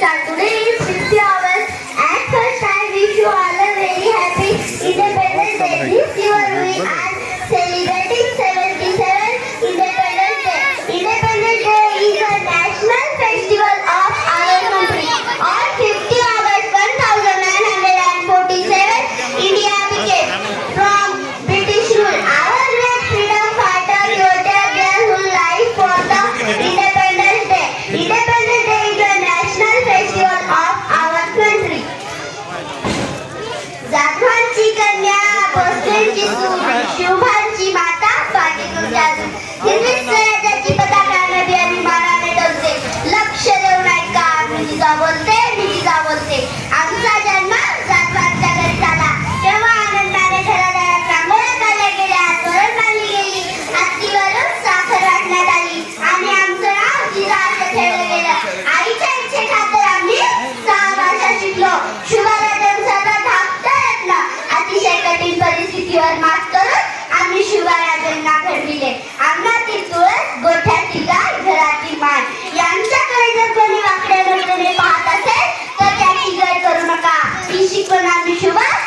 that today शिवभांची माता स्वाती गुरुदास हिंदी स्वराज्याची पताका नदी आणि माराने दौडते. लक्ष देऊन ऐका मी तिचा बोलते मी तिचा बोलते. आमचा जन्म भीतीवर मात करत आम्ही शिवराजांना घडविले अंगणातील तुळस गोठ्यातील गाय घरातील मान यांच्याकडे जर कोणी वाकड्या घडलेले पाहत असेल तर त्याची गय करू नका. ही शिकवण आम्ही शिवाय